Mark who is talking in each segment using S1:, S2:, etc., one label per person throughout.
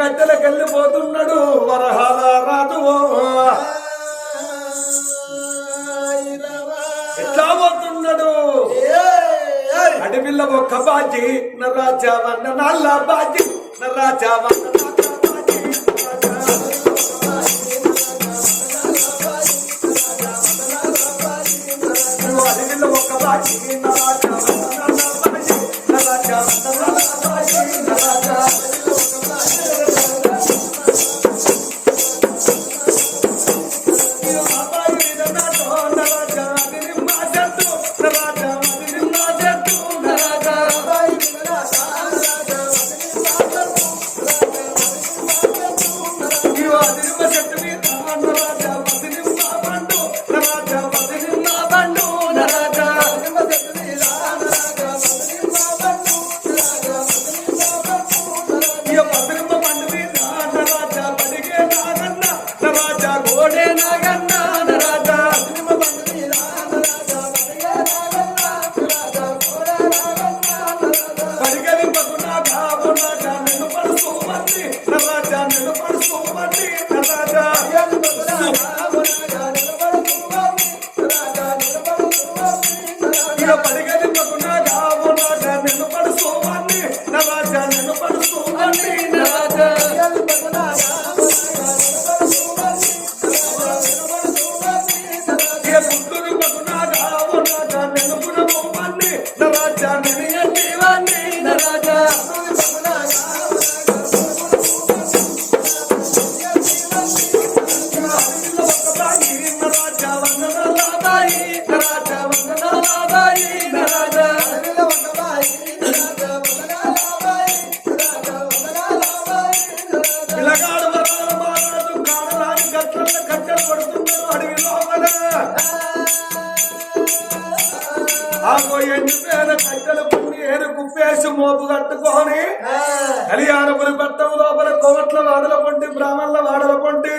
S1: కట్టెలకు వెళ్ళిపోతున్నాడు వరహాల రాదు ఎట్లా పోతున్నాడు? అడవిల్ల ఒక్క బాజీ నరాజా వన్న నల్ల బాజీ నరాజా వన్న నల్ల బాజీ, ఇక ఆగో ఎండు పేద కట్టెలు పుట్టి కుప్పేసి మోపు కట్టుకొని కళ్యాణపురి పట్టం లోపల కోట్ల వాడల పొంటి బ్రాహ్మణుల వాడల పొంటి.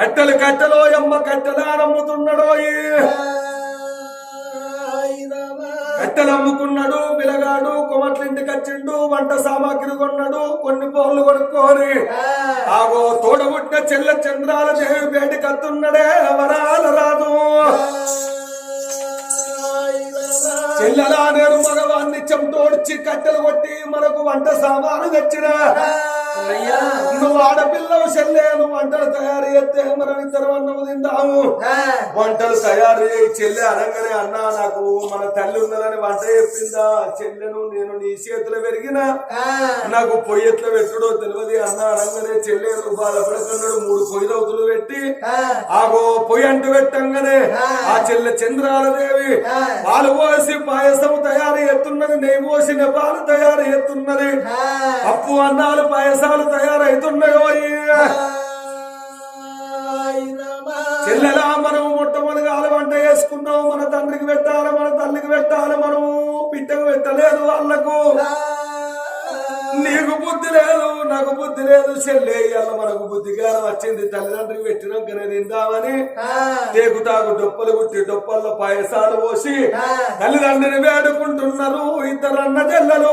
S1: కట్టెలు కట్టెలో ఎమ్మ కట్టెలు అమ్ముతున్నాడో కట్టెలు అమ్ముకున్నాడు పిలగాడు కొమట్లింటికి వచ్చిండు వంట సామాగ్రి కొన్నాడు కొన్ని పౌర్లు కొనుక్కోని. ఆగో తోడబుట్టిన చెల్ల చంద్రాల దేవి బయటి కత్తున్నడే వరాల రాదు చెల్లెలా నేను మగవాన్ని చెంటోడ్చి కట్టెలు కొట్టి మనకు వంట సామాను తెచ్చిన నువ్వు ఆడపిల్లవు చెల్లె నువ్వు వంటలు తయారు చేస్తే మనం ఇద్దరు అన్నము తిందాము. వంటలు తయారు చేయి చెల్లె అనగానే అన్నా నాకు మన తల్లి ఉన్నదని వంట చెప్పిందా? చెల్లెను నేను నీ చేతిలో పెరిగిన నాకు పొయ్యి ఎట్లా పెట్టుడో తెలియదు. అన్న అనగానే చెల్లె నువ్వు బాధపడుతున్నాడు మూడు పొయ్యి రౌతులు పెట్టి ఆగో పొయ్యి అంటు పెట్టంగానే ఆ. చెల్లె చంద్రాలదేవి పాలు పోసి పాయసం తయారు చేస్తున్నది నెయ్యి పోసిన పాలు తయారు చేస్తున్నది. పప్పు అన్నాలు పాయసాలు తయారైతున్నాయో చెల్లెలా మనం మొట్టమొదటిగా వంట చేసుకున్నాం మన తండ్రికి పెట్టాలి మన తల్లికి పెట్టాలి మనము? పిట్టకు పెట్టలేదు వాళ్ళకు. నీకు బుద్ధి లేదు నాకు బుద్ధి లేదు. చెల్లె ఇవాళ మనకు బుద్ధి జ్ఞానం వచ్చింది. తల్లిదండ్రికి పెట్టినాకనే తిందామని తేగు తాగు డొప్పలు కుట్టి డొప్పల్లో పాయసాలు పోసి తల్లిదండ్రిని వేడుకుంటున్నారు ఇద్దరు అన్న చెల్లెలు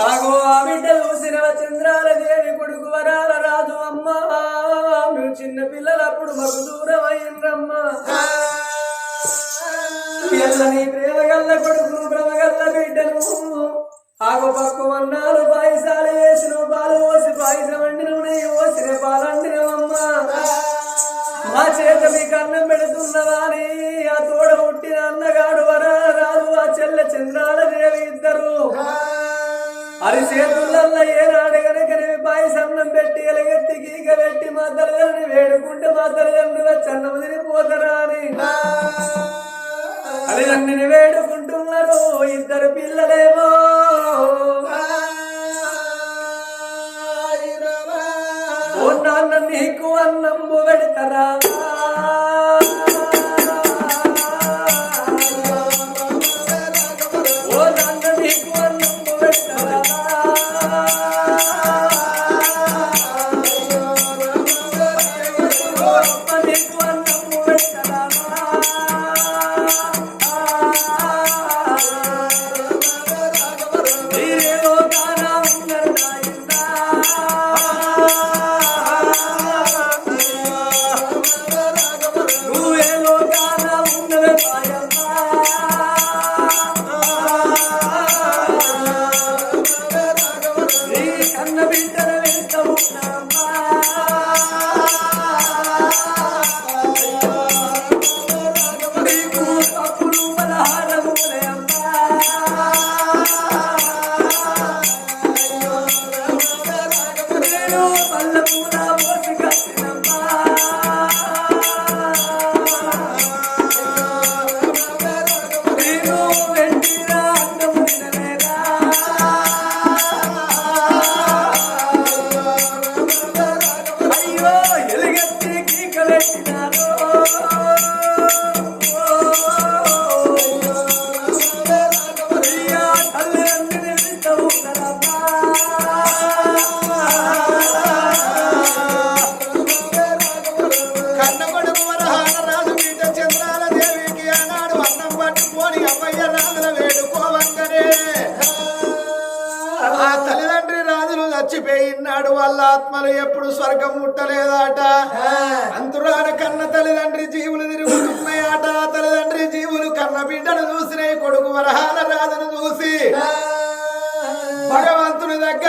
S2: ఆగో ఆ బిడ్డలు సినవ చంద్రాల దేవి కొడుకు వరాల రాజు అమ్మ. నువ్వు చిన్న పిల్లలప్పుడు మాకు దూరం అయ్యిండ్రమ్మా ఎల్లని ప్రేమ గల్ల కొడుకు భ్రమ గల్ల బిడ్డను. ఆగో పక్కు వన్నాలు పాయసాలు వేసిన పాలు పోసి పాయసం వండిన నెయ్యి పోసిన పాలండినవమ్మా మా చేత మీకు అన్నం పెడుతున్నవాని ఆ తోడ పుట్టిన అన్నగాడు వరాల రాజు ఆ చెల్ల చంద్రాల దేవి ఇద్దరు. అరిసేతులలో చేతులల్లో ఏనాడు కనుక పాయసన్నం పెట్టి ఎలగెత్తి గీక పెట్టి మా తల్లిదండ్రుని వేడుకుంటే మా తల్లిదండ్రులు చన్నమదిని అన్నం అని. తల్లిదండ్రిని వేడుకుంటున్నారు ఇద్దరు పిల్లలేమో. ఓ నాన్న నీకు అన్నంబు పెడతారా?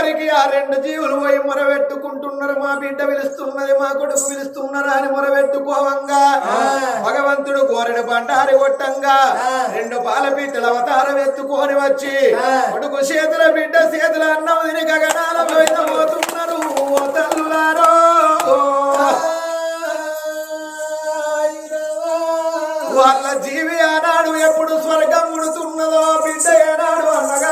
S3: దగ్గరికి ఆ రెండు జీవులు పోయి మొరబెట్టుకుంటున్నారు. మా బిడ్డ పిలుస్తున్నది మా కొడుకు పిలుస్తున్నారు అని మొరబెట్టుకోవంగా. భగవంతుడు కోరిన బండారి కొట్టంగా. రెండు పాల బిడ్డల అవతారం ఎత్తుకొని వచ్చి కొడుకు చేతుల బిడ్డ చేతుల అన్నం తిని గగనాల పోతున్నారు. తల్లులారో. వాళ్ళ జీవి ఆనాడు ఎప్పుడు స్వర్గం ముడుతున్నదో బిడ్డ ఏనాడు నోట్ల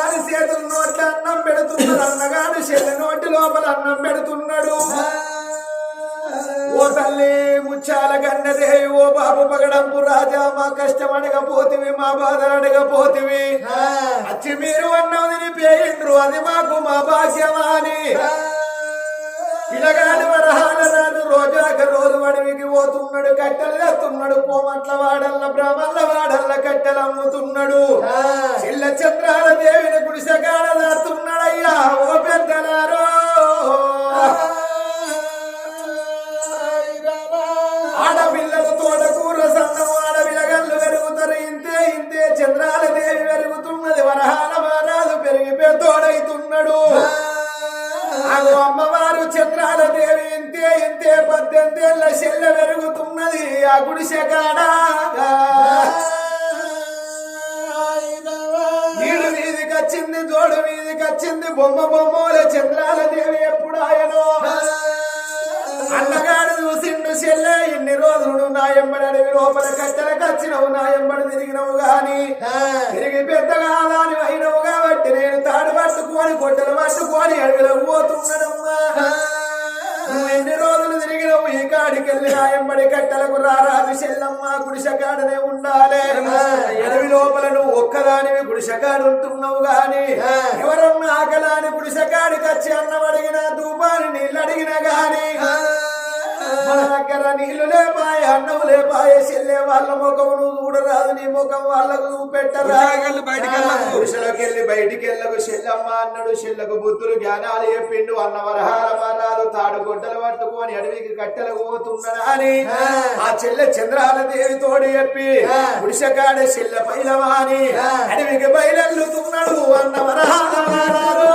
S3: అన్నం పెడుతున్నాడు అన్నగాని చెల్లి నోటి లోపల అన్నం పెడుతున్నాడు. ఓ తల్లి ముచ్చాల గన్నదే ఓ బాబు పగడంపు రాజా మా కష్టం అడగపోతివి మా బాధలు అడగపోతివి. అచ్చి మీరు అన్నం తిని పేయిండ్రు అది మాకు మా భాగ్యమాని పిలగాడు వరహాల రాజు రోజు అడవికి పోతున్నాడు కట్టెలు తెస్తున్నాడు కోమట్ల వాడల్ల బ్రాహ్మణుల వాడల్ల కట్టెలు అమ్ముతున్నాడు. చిల్ల చంద్రాల దేవిని గుడిసెగాడ దాస్తున్నాడయ్యా ఓ పెద్దలారో. ఆడపిల్లలు తోటకూర సన్నం ఆడపిల్లగళ్ళు పెరుగుతారు ఇంతే ఇంతే. చంద్రాల దేవి పెరుగుతున్నది వరహాల మహారాజు పెరిగి తోడైతున్నాడు. అగో అమ్మవారు చంద్రాల దేవి ఇంతే ఇంతే పద్దెనిమిది ఏళ్ళ చెల్ల పెరుగుతున్నది ఆ గుడిసె కాడ నీడు వీధికి వచ్చింది జోడు వీధికి వచ్చింది బొమ్మ బొమ్మల చంద్రాల దేవి ఎప్పుడు ఆయనో? అన్నగాడు చూసిండు చెల్లె ఇన్ని రోజులు నాయంబడి అడవి లోపల కట్టెలకు వచ్చినవు నాయంబడి తిరిగినవు గాని. తిరిగి పెద్దగా దాని అయినవు కాబట్టి నేను తాడు పట్టుకొని గొడ్డలు పట్టుకొని అడవిలో పోతున్నాడమ్మా ఎన్ని రోజులు తిరిగినవు ఈ కాడికి వెళ్ళి నాయంబడి కట్టెలకు రారాదు చెల్లమ్మ గుడిసెకాడనే ఉండాలి. అడవి లోపల నువ్వు ఒక్కదానివి గుడిసెకాడు ఉంటున్నావు గాని. ఎవరన్నా ఆకలాని గుడిసెకాడికి వచ్చి అన్నం అడిగినా ధూపాన్ని నీళ్ళు అడిగినా గాని. మన దగ్గర నీళ్ళు లేపాయ అన్నం లేపాయ చెల్లె వాళ్ళ ముఖం నువ్వు చూడరాదు నీ ముఖం వాళ్ళకు పెట్టరా
S1: బయటికి వెళ్ళకు.
S3: పురుషులకి వెళ్ళి బయటికి వెళ్ళకు చెల్లమ్మ అన్నాడు చెల్లకు బుద్ధులు జ్ఞానాలు చెప్పిండు అన్న వరహాల మరాలు తాడు గొడ్డలు పట్టుకొని అడవికి కట్టెలకు పోతున్నాడా అని ఆ చెల్లె చంద్రాల దేవి తోడు చెప్పి పురుషకాడ చెల్లె పైలవాని అడవికి బయలుతున్నాడు అన్న వరహాల మరాలు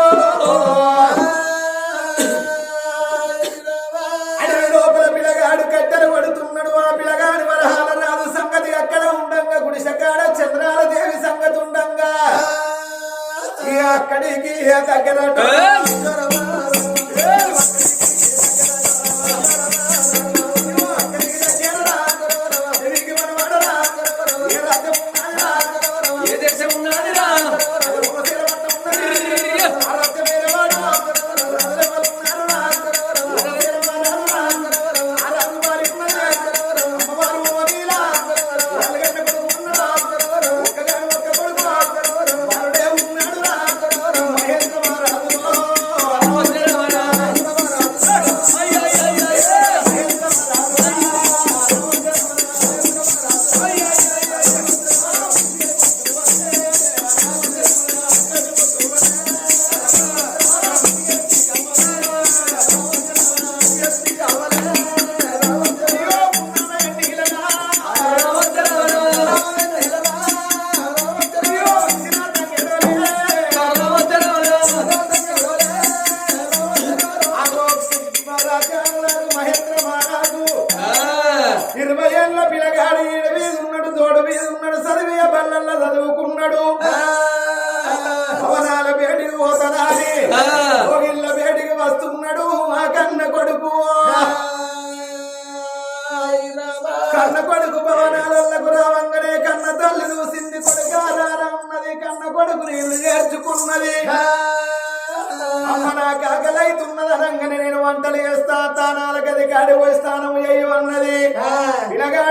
S3: అక్కడికి దగ్గర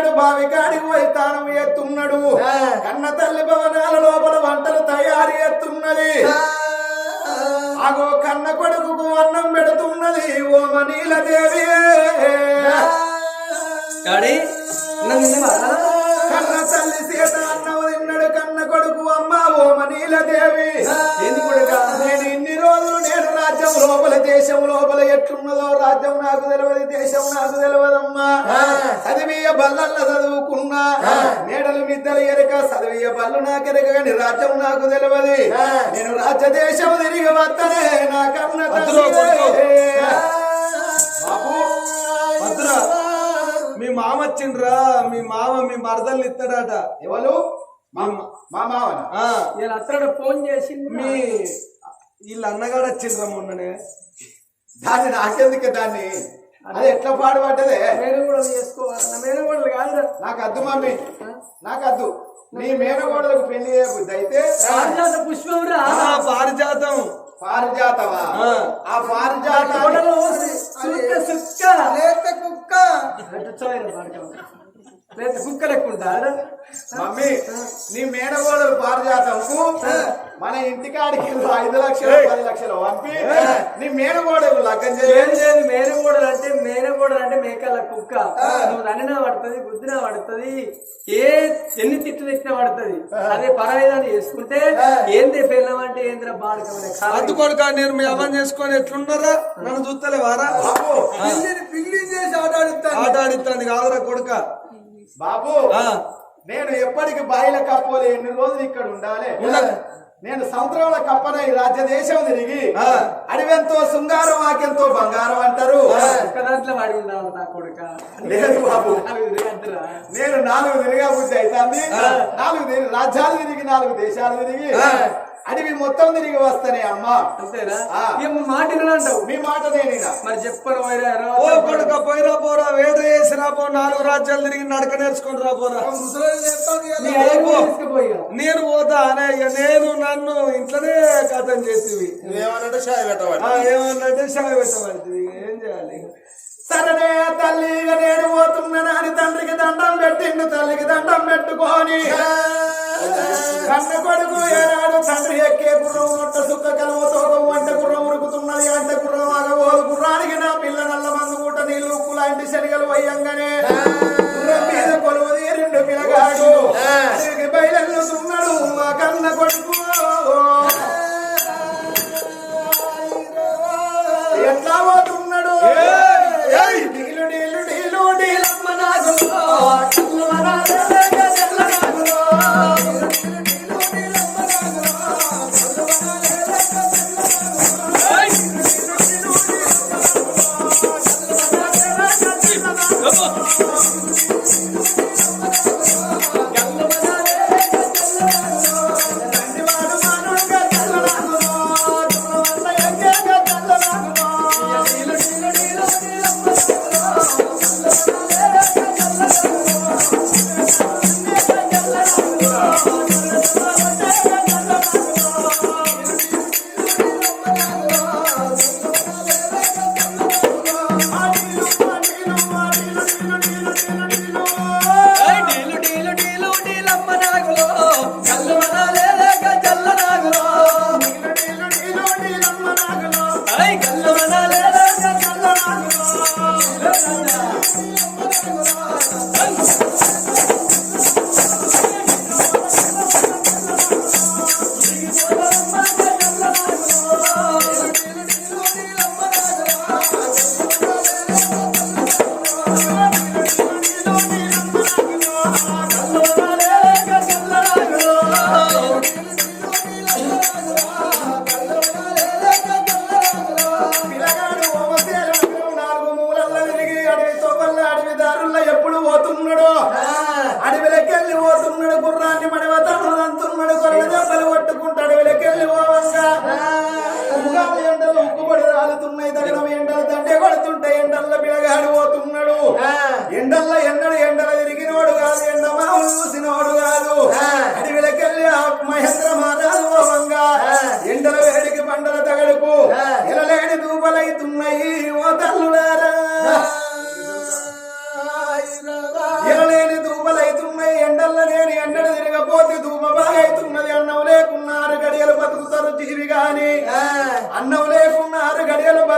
S3: పిలగాడు బావి కాడికి పోయి స్నానం ఎత్తున్నాడు. కన్న తల్లి భవనాల లోపల వంటలు తయారు ఎత్తున్నది. అగో కన్న కొడుకుకు అన్నం పెడుతున్నది ఓమ నీలదేవి
S2: డాడీ అన్నం తిన్నావా?
S3: కన్న తల్లి సీత అన్నం తిన్నాడు కన్న కొడుకు అమ్మ ఓమ నీలదేవి.
S2: ఏంది కొడుకా?
S3: నేను ఇన్ని రోజులు నేను రాజ్యం లోపల దేశం లోపల ఎట్లున్నదో రాజ్యం నాకు తెలియదు దేశం నాకు తెలియదమ్మా చదివియ బల్లల్ల చదువుకున్నా. మేడలు మిద్దలు ఎరక చదివియ బల్లు నాకు ఎరక కానీ రాజ్యం నాకు తెలియదు నేను రాజ్య దేశం తిరిగి వద్దనే. బాబు
S1: భద్ర మీ మామ వచ్చిండ్రా మీ మామ మీ మరదల్ని ఇస్తాడట
S3: ఎవరు? మా మా మావన
S2: నేను అతడు ఫోన్ చేసి
S1: మీ వీళ్ళ అన్నగాడు వచ్చిండ్రా మొన్ననే.
S3: దాన్ని నాకెందుకు దాన్ని? అది. ఎట్లా పాడుపడ్డదే?
S2: మేనగోడలు చేసుకోవాలి. మేనగోడలు కాదురా.
S3: నాకు అద్దు మమ్మీ నాకు అద్దు. నీ మేనగోడలకు పెళ్ళి చేయబుద్ధి అయితే
S2: పారిజాత పుష్పం రా
S1: ఆ, పారిజాతం.
S3: పారిజాతమా?
S1: ఆ.
S3: పారిజాత కుక్క.
S2: లేత కుక్క లెక్కుంటారా
S3: మమ్మీ నీ మేనగోడలు పారిజాతంకు మన ఇంటికాడికి ఐదు లక్షలు పది లక్షలు పంపి. నీ మేనగోడలు లగ్గం చేయ.
S2: ఏం లేదు మేనగోడలు అంటే మేనగోడలు అంటే మేకల కుక్క. నువ్వు దండినా పడుతుంది గుద్దినా పడుతుంది ఏ ఎన్ని తిట్లు తిట్టినా పడుతుంది. అదే పరాయిదాన్ని చేసుకుంటే ఏంది పెళ్ళం అంటే ఏంద్ర బాడకం
S1: అద్దు కొడుక నేను మీ అమ్మని చేసుకొని ఎట్లున్నారా? నన్ను చూస్తలే వారా
S3: బాబు
S2: పిల్లి చేసి ఆట
S1: ఆట ఆడిస్తాను కాదురా కొడుక.
S3: బాబు
S1: ఆ,
S3: నేను ఎప్పటికి బాయిల కప్పోలే ఎన్ని రోజులు ఇక్కడ ఉండాలి?
S1: ఉండ-
S3: నేను సముద్రంలో కప్పన ఈ రాజ్య దేశం తిరిగి
S1: ఆ.
S3: అడివెంతో శృంగారం వాకెంతో బంగారం అంటారు. లేదు బాబు. నేను నాలుగు తిరిగా బుద్ధి అవుతుంది. నాలుగు రాజ్యాలు తిరిగి నాలుగు దేశాలు తిరిగి. అడవి మొత్తం తిరిగి వస్తానే అమ్మా.
S2: అంతేనా? మాట వినడంటావు
S3: మీ మాట నేనినా
S2: మరి చెప్పను
S1: ఓ కొడుక పోయిరా పోరా వేట చేసిరా పో నాలుగు రాజ్యాలు తిరిగి నడక నేర్చుకొని రా పోరా. నేను పోతా అనే నేను నన్ను ఇంట్లోనే కథం చేసేవి.
S3: ఏమన్నట్టు షాయి పెట్టవాడు
S1: ఏమన్నట్టే షాయి పెట్టబడుతుంది ఏం చేయాలి?
S3: సరనే తల్లి నేను పోతున్నాను అని తండ్రికి దండం పెట్టిండు తల్లికి దండం పెట్టుకొని. కన్న కొడుకు ఏనాడు తండ్రి ఎక్కే గుర్రం నొట్ట సుక్క కలవతో వంట గుర్రం ఉరుకుతున్నది అంటే గుర్రం ఆగబోదు గుర్రానికి నా పిల్ల నల్ల మందు కూట నీళ్ళు ఉప్పు లాంటి శనిగలు వయ్యంగానే. మీద కొలువది రెండు పిల్లగాడు అడవికి బయలుతున్నాడు మా కన్న కొడుకు ఎట్లా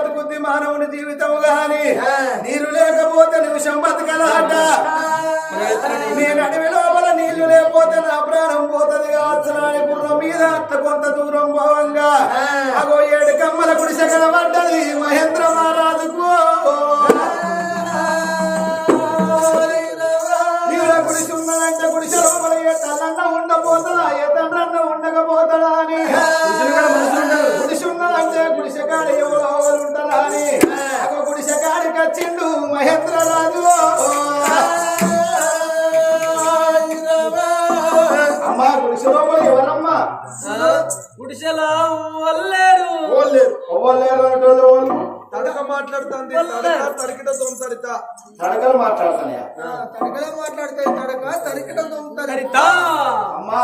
S3: బతుకుద్ది మానవుని జీవితం గాని నీరు లేకపోతే నిమిషం బతకలాట. నేను అడవి లోపల నీళ్ళు లేకపోతే నా ప్రాణం పోతది కావచ్చు. నాని గుర్రం మీద అట్ల కొంత దూరం పోవంగా అగో ఏడు కమ్మల గుడిసె కనబడ్డది. మహేంద్ర మహారాజుకు. ఈడ గుడిసి లోపల ఏ తల్లన్న ఉండబోతడా ఏ తండ్రన్న ఉండకపోతాడా అని. గుడిసి ఉన్నదంటే గుడిసె కాడ ఎవరో వచ్చిండు మహేంద్ర రాజు. అమ్మా ఎవరమ్మా
S2: గుడిసెలా వల్లేరు.
S3: అనేటోళ్ళు
S1: తడక మాట్లాడుతుంది తడక తరికిట తొంతరిత
S3: తడకలు మాట్లాడుతున్నాయా
S1: తడకలే మాట్లాడితే తడక తరికిట
S3: అమ్మా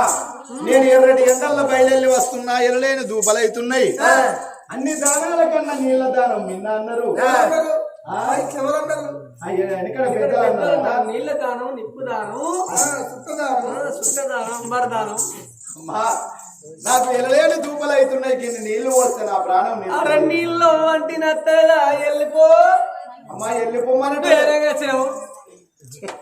S3: నేను ఎర్రటి ఎండల్లో బయలుదేరి వస్తున్నా ఎరలేని దూపలైతున్నాయి. అన్ని దానాల కన్నా నీళ్ళ దానం నిన్న అన్నారు.
S2: నీళ్ళ దానం నిప్పు దానం
S1: సుత్తదారు
S2: సుట్టదానం. అంబరదానం
S3: అమ్మా నాకు ఎరలేని దూపలైతున్నాయి కింద నీళ్ళు పోస్తే నా ప్రాణం.
S2: అర నీళ్ళు వంటి నత్తలా వెళ్ళిపో.
S3: అమ్మా
S2: చెవు.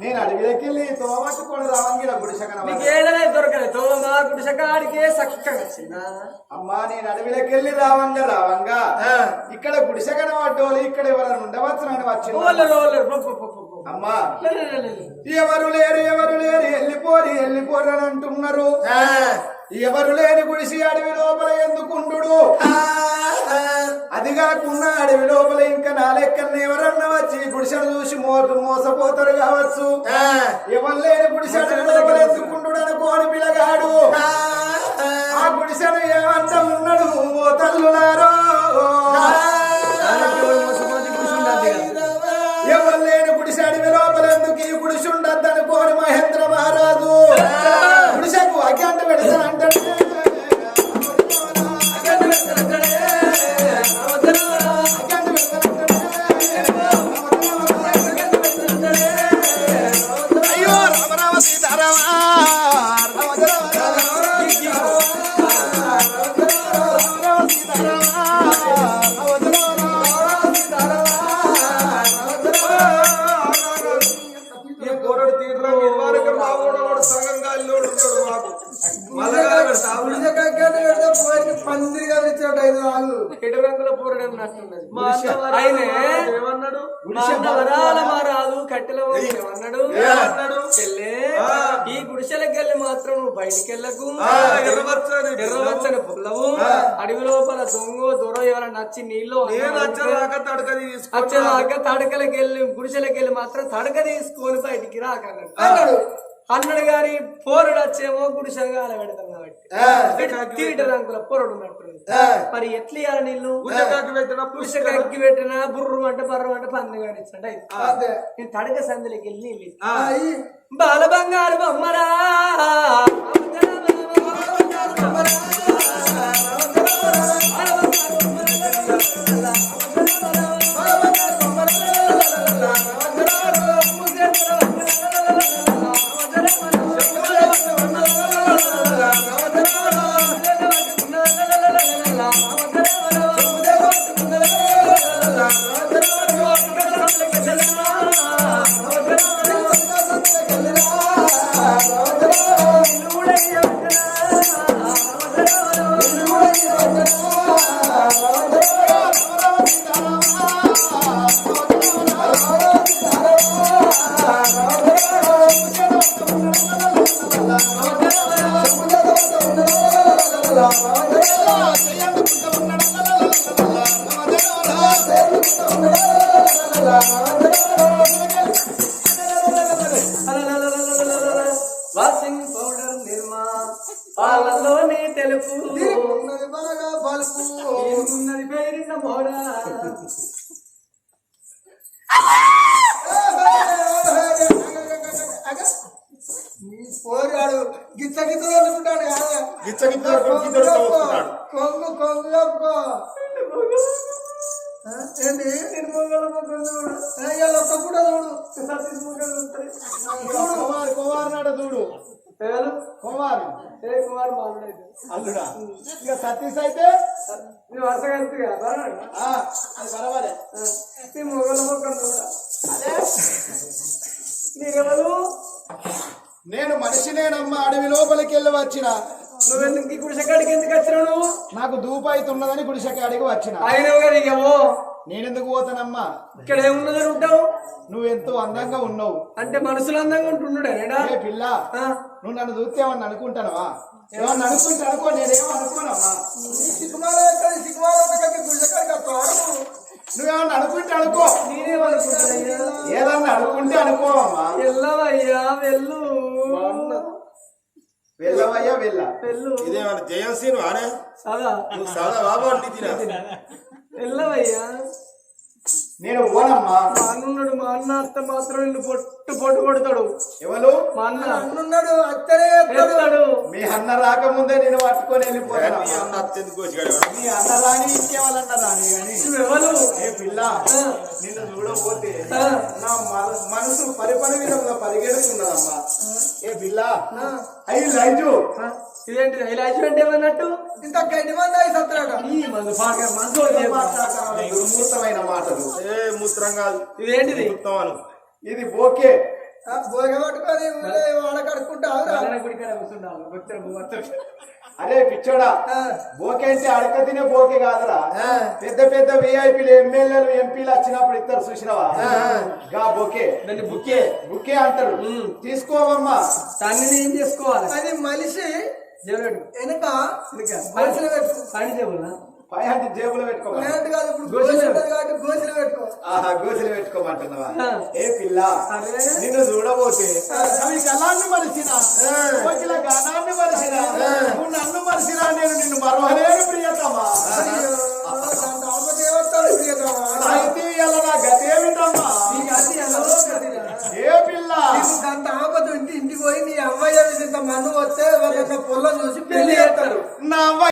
S3: నేను అడవిలోకి వెళ్ళి తోమట్టుకొని రావంగిన గుడిసెకన
S2: నీకు ఏదైనా దొరకలేదు తో మా గుడిసెకాడికే చక్కగా వచ్చిందా
S3: అమ్మా నేను అడవిలోకి వెళ్ళి రావంగా. రావంగా ఇక్కడ గుడిసెకన పడ్డోళ్ళు ఇక్కడ ఎవరైనా ఉండవచ్చునని వచ్చింది?
S2: పో.
S3: అమ్మా. ఎవరు లేరు ఎవరు లేరు వెళ్ళిపోరి వెళ్ళిపోరు అని అంటున్నారు. ఎవరు లేని గుడిసి అడవి లోపల ఎందుకుండు అది కాకుండా అడవి లోపల ఇంకా నా లెక్కన ఎవరన్నా వచ్చి గుడిసెను చూసి మోసపోతారు కావచ్చు. ఎవరు లేని గుడిసె అడవి లోపల ఎందుకుండు అనుకోని పిలగాడు ఆ గుడిసెను ఏమంట ఉన్నాడు? ఓ తల్లులారో.
S2: దానికి ఎవరు
S3: లేని గుడిసె అడవి లోపల ఎందుకు ఈ గుడిసె ఉండద్దు అనుకోని మహేంద్ర పెడతానంటే అయ్యో
S1: ఏమన్నాడు?
S2: ఏమన్నాడు? చెల్లే. ఈ గుడిసెలకి వెళ్ళి మాత్రం నువ్వు బయటికి వెళ్ళకు
S1: ఎర్రవచ్చని
S2: పుల్లవు. అడవి లోపల దొంగ దొర ఎవరైనా నచ్చి నీళ్ళు
S1: వచ్చేదాకా
S2: తడకలకి వెళ్ళి గుడిసెలకి వెళ్ళి మాత్రం తడక తీసుకొని బయటికి రాకన్నాడు. అన్నాడు గారి పోరడు వచ్చేమో గుడిసెగా పెడతాం రంగుల పోరడు మరి ఎట్లా ఇవ్వాలి నీళ్ళు?
S1: గుండెకాకి పెట్టిన
S2: బుర్రు అంటే బర్రు అంటే పంది కానిచ్చండి. నేను తడక సందులకి వెళ్ళి నీళ్ళు. బాల బంగారు బొమ్మరా. వాషింగ్ పౌడర్ నిర్మా పాలలోనే తెలుపు. ఉన్నది పేరిన మోడా మామిడైతే
S3: అల్లుడా? ఇక సతీష్ అయితే?
S2: నువ్వు వరుస కలిసి
S3: అది పర్వాలే
S2: నీ మొగల మొక్కలు చూడ మీరెవరు?
S3: నేను మనిషినేనమ్మా అడవి లోపలికి వెళ్ళి వచ్చిన.
S2: నువ్వు ఎందుకు ఈ గుడిసెకాడికి ఎందుకు వచ్చినావు నువ్వు?
S3: నాకు దూపు అవుతున్నదని గుడిసెకి అడిగి వచ్చిన.
S2: ఓ
S3: నేనెందుకు పోతానమ్మా?
S2: ఇక్కడ ఏమున్నదని ఉంటావు
S3: నువ్వెంతో అందంగా ఉన్నావు.
S2: అంటే మనసులు అందంగా ఉంటుండేనా
S3: ఏ పిల్ల? నువ్వు నన్ను చూస్తే ఏమన్నా అనుకుంటానవా? ఏమన్నా అనుకుంటే అనుకో నేనేమో అనుకోనమ్మా. నువ్వేమన్నా అనుకుంటే అనుకో. ఏదన్నా అనుకుంటే అనుకోవమ్మా.
S2: వెళ్ళవయ్యా వెళ్ళు.
S3: వెళ్ళవయ్యా వెళ్ళ.
S2: వెళ్ళు.
S4: ఇదేమన్నా జయంసీను ఆనే
S2: సదా?
S4: నువ్వు సాదా బాబా
S2: వెళ్ళవయ్యా.
S3: నేను ఓనమ్మా
S2: మా అన్నున్నాడు మా అన్న అత్త మాత్రం నిన్ను పొట్టు పొట్టు కొడతాడు.
S3: ఎవరు?
S2: మా అన్న.
S3: అన్నున్నాడు అత్తనే
S2: ఎత్తాడు.
S3: మీ అన్న రాకముందే నేను పట్టుకొని వెళ్ళిపోయాను.
S4: మీ అన్న అత్యంత కోసిగాడు
S3: మీ అన్న రాని ఇంకేవాళ్ళన్న రాని కానీ
S2: నువ్వెవరు
S3: ఏ పిల్ల నిన్ను
S2: ఆ.
S3: నా మన- మనసు పరిపరి విధంగా పరిగెడుతున్నదమ్మా. ఏ పిల్ల అయ్యి లైజు.
S2: ఇదేంటి అంటే ఏమన్నట్టు?
S3: ఇంత గడ్డి మంది అయి
S2: ఈ మందు పాక మందు
S3: దుర్మూర్తమైన మాటలు.
S4: ఏ మూత్రం కాదు.
S2: ఇదేంటిది?
S4: అను
S3: ఇది బోకే.
S5: భోగ పట్టుకొని వాడ కడుక్కుంటావు
S2: నారాయణ గుడి కాడ కూర్చుంటాను. వచ్చాడు, నువ్వు వచ్చాడు.
S3: అరే పిచ్చోడా. బోకే అంటే అడక తినే బోకే కాదురా. పెద్ద పెద్ద విఐపీలు ఎమ్మెల్యేలు ఎంపీలు వచ్చినప్పుడు ఇద్దరు చూసినవా? గా బోకే.
S2: దాన్ని బుక్కే.
S3: బుకే అంటారు. తీసుకోవమ్మా.
S2: దాన్ని ఏం చేసుకోవాలి?
S5: అది మనిషి వెనుక గోసులు పెట్టుకో.
S2: పని జేబులా
S3: పై అంటే జేబులో పెట్టుకోమా
S5: ప్యాంట్ కాదు ఇప్పుడు
S2: గోసులు.
S5: కాబట్టి పెట్టుకో.
S3: ఆహా గోసులు పెట్టుకోమంటున్నావా. ఏ పిల్ల నిన్ను చూడబోతే అవి కళాన్ని మరిచిన కోకిల గానాన్ని మరిచిన నువ్వు నన్ను మరిచిన నేను నిన్ను మరవలేను ప్రియతమా? అయితే ఇలా నా
S2: అది ఎలా కదిరా?
S3: ఏ పిల్ల?
S5: నీకు దాంతో ఆపద. ఇంటికి పోయి నీ అమ్మాయి ఇంత మందు వస్తే వాళ్ళ పొలం చూసి పెళ్ళి చేస్తారు.
S3: నా అవ్వ